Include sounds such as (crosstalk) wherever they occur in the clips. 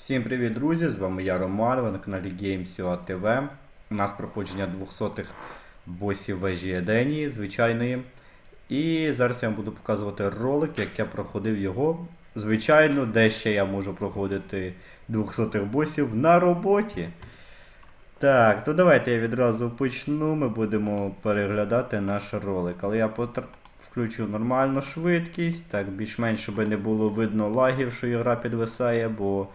Всім привіт, друзі! З вами я Роман, ви на каналі GameSio TV. У нас проходження 200-х босів вежі Еденії, звичайної. І зараз я вам буду показувати ролик, як я проходив його. Звичайно, де ще я можу проходити 200-х босів на роботі. Так, то давайте я відразу почну. Ми будемо переглядати наш ролик. Але я потр... включу нормальну швидкість, так більш-менш, щоб не було видно лагів, що гра підвисає, бо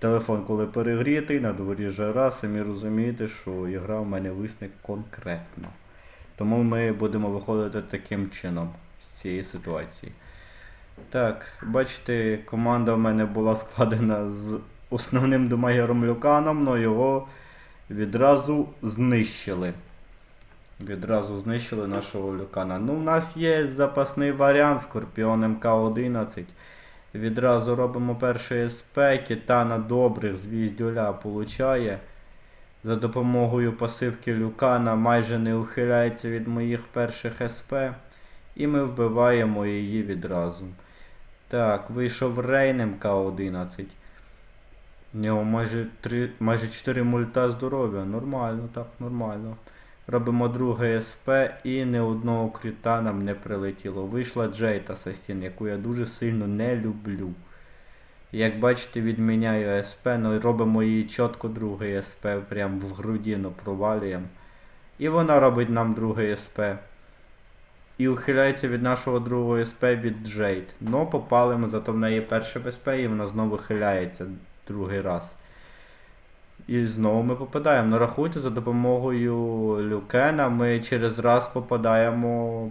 телефон, коли перегрітий, на дворі жара, самі розумієте, що гра в мене висне конкретно. Тому ми будемо виходити таким чином з цієї ситуації. Так, бачите, команда в мене була складена з основним домагером Люканом, але його відразу знищили. Відразу знищили нашого Люкана. Ну, у нас є запасний варіант Скорпіон МК-11. Відразу робимо перший СП, Китана добрих звіздюля получає. За допомогою пасивки Люкана майже не ухиляється від моїх перших СП. І ми вбиваємо її відразу. Так, вийшов Рейн МК-11. У нього майже, 3, майже 4 мульта здоров'я. Нормально, так, нормально. Робимо друге СП і не одного кріта нам не прилетіло. Вийшла Джейт Асасін, яку я дуже сильно не люблю. Як бачите, відміняю СП, ну і робимо її чітко другий СП, прям в грудину провалюємо. І вона робить нам другий СП. І ухиляється від нашого другого СП від Джейд. Ну, попали ми, зато в неї перше СП і вона знову хиляється другий раз. І знову ми попадаємо. Ну рахуйте, за допомогою Люкена ми через раз попадаємо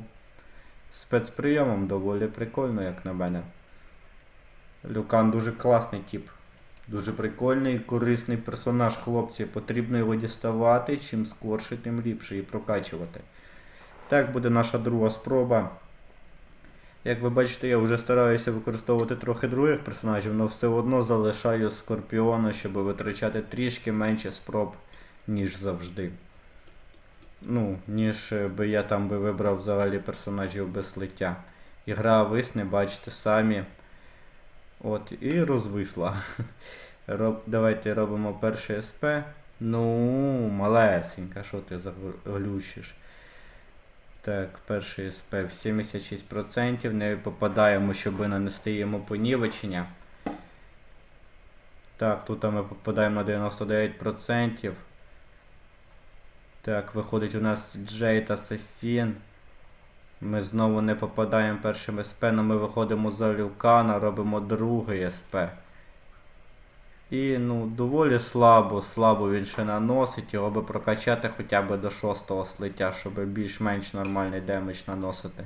спецприйомом. Доволі прикольно, як на мене. Люкан дуже класний тип. Дуже прикольний і корисний персонаж, хлопці. Потрібно його діставати, чим скорше, тим ліпше і прокачувати. Так буде наша друга спроба. Як ви бачите, я вже стараюся використовувати трохи других персонажів, але все одно залишаю Скорпіона, щоб витрачати трішки менше спроб, ніж завжди. Ну, ніж е, би я там би вибрав взагалі персонажів без лиття. Ігра висне, бачите самі. От, і розвисла. (laughs) Роб, давайте робимо перший СП. Ну, малесенька, що ти заглючиш? Так, перший СП в 76%. Не попадаємо, щоб нанести йому понівечення. Так, тут ми попадаємо на 99%. Так, виходить у нас Джейт Асасін. Ми знову не попадаємо першим СП, але ми виходимо за Люкана, робимо другий СП. І ну, доволі слабо, слабо він ще наносить, його би прокачати хоча б до 6 слиття, щоб більш-менш нормальний демедж наносити.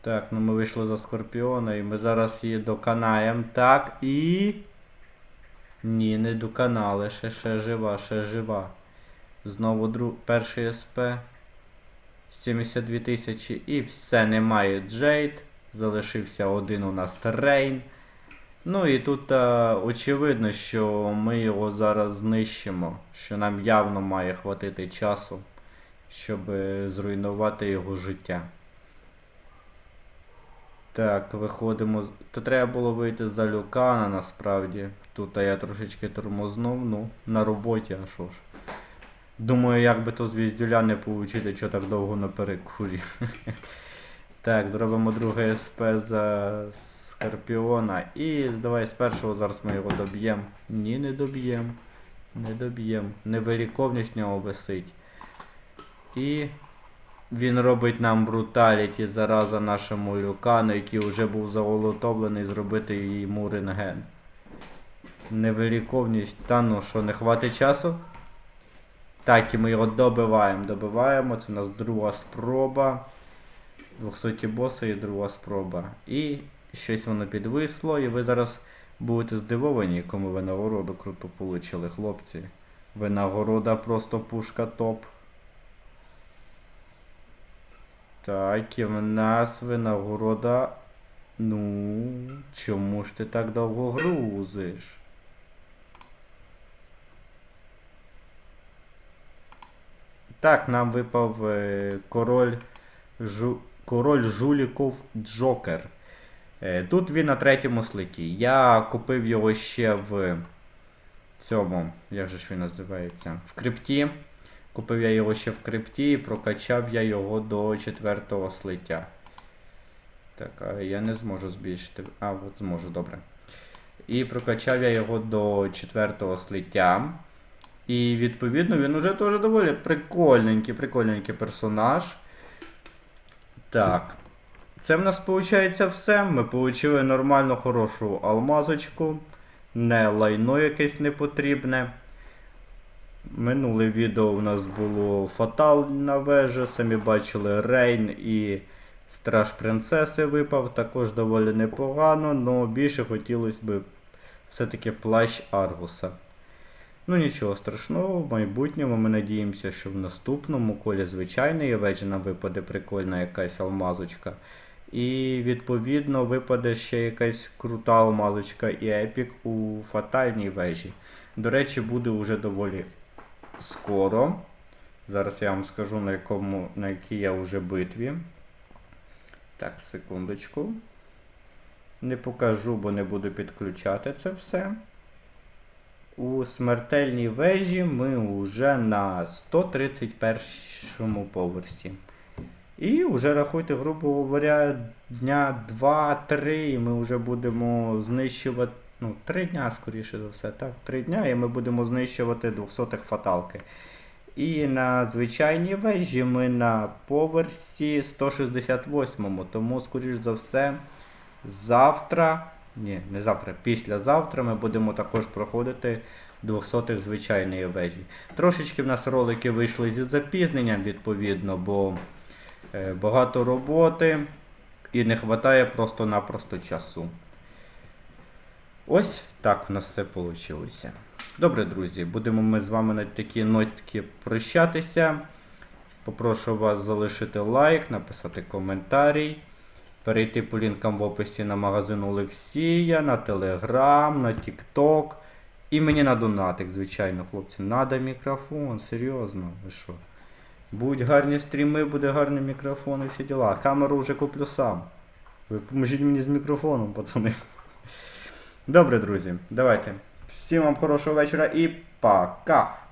Так, ну ми вийшли за Скорпіона і ми зараз її доканаємо. Так, і. Ні, не доканали, ще ще жива, ще жива. Знову друг... перший СП. 72 тисячі і все, немає Джейд. Залишився один у нас Рейн. Ну і тут а, очевидно, що ми його зараз знищимо, що нам явно має хватити часу, щоб е, зруйнувати його життя. Так, виходимо. То треба було вийти за Люкана насправді. Тут я трошечки тормознув, ну, на роботі, а що ж. Думаю, як би то звіздюля не получити, що так довго на перекурі. (laughs) Так, зробимо друге СП за Скорпіона. І давай з першого зараз ми його доб'ємо. Ні, не доб'ємо. Не доб'ємо. Невиліковність в нього висить. І він робить нам бруталіті зараза нашому Люкану, який вже був заголотовлений зробити йому рентген. Невиліковність. Та ну що, не хватить часу? Так, і ми його добиваємо. Добиваємо. Це у нас друга спроба. 200 боси і друга спроба. І щось воно підвисло, і ви зараз будете здивовані, кому ви нагороду круто получили, хлопці. Винагорода просто пушка топ. Так, і в нас винагорода. Ну, чому ж ти так довго грузиш? Так, нам випав е, король, жу, король жуліков Джокер. Е, Тут він на третьому слиті. Я купив його ще в цьому, як же ж він називається? В крипті. Купив я його ще в крипті і прокачав я його до четвертого слиття. Так, а я не зможу збільшити. А, от зможу, добре. І прокачав я його до четвертого слиття. І відповідно він уже теж доволі прикольненький, прикольненький персонаж. Так. Це в нас виходить все. Ми отримали нормальну хорошу алмазочку. Не лайно якесь непотрібне. Минуле відео у нас було фатальна вежа, самі бачили Рейн і Страж Принцеси випав, також доволі непогано, але більше хотілося б все-таки плащ Аргуса. Ну нічого страшного, в майбутньому ми надіємося, що в наступному колі звичайної вежі нам випаде прикольна якась алмазочка. І відповідно випаде ще якась крута алмазочка і епік у фатальній вежі. До речі, буде вже доволі скоро. Зараз я вам скажу на якому, на якій я вже битві. Так, секундочку. Не покажу, бо не буду підключати це все. У смертельній вежі ми вже на 131 поверсі. І вже рахуйте, грубо говоря, дня 2-3, і ми вже будемо знищувати. Ну, 3 дня, скоріше за все, так, 3 дня, і ми будемо знищувати 200-х фаталки. І на звичайній вежі ми на поверсі 168-му. тому, скоріш за все, завтра, ні, не завтра, післязавтра ми будемо також проходити 200-х звичайної вежі. Трошечки в нас ролики вийшли зі запізненням, відповідно, бо багато роботи і не вистачає просто-напросто часу. Ось так у нас все вийшло. Добре, друзі, будемо ми з вами на такі нотки прощатися. Попрошу вас залишити лайк, написати коментарій, перейти по лінкам в описі на магазин Олексія, на Телеграм, на Тікток. І мені на донатик, звичайно, хлопці. Надо мікрофон, серйозно, ви що? Будуть гарні стріми, буде гарний мікрофон і всі діла. Камеру вже куплю сам. Ви поможіть мені з мікрофоном, пацани. Добре, друзі, давайте. Всім вам хорошого вечора і пока!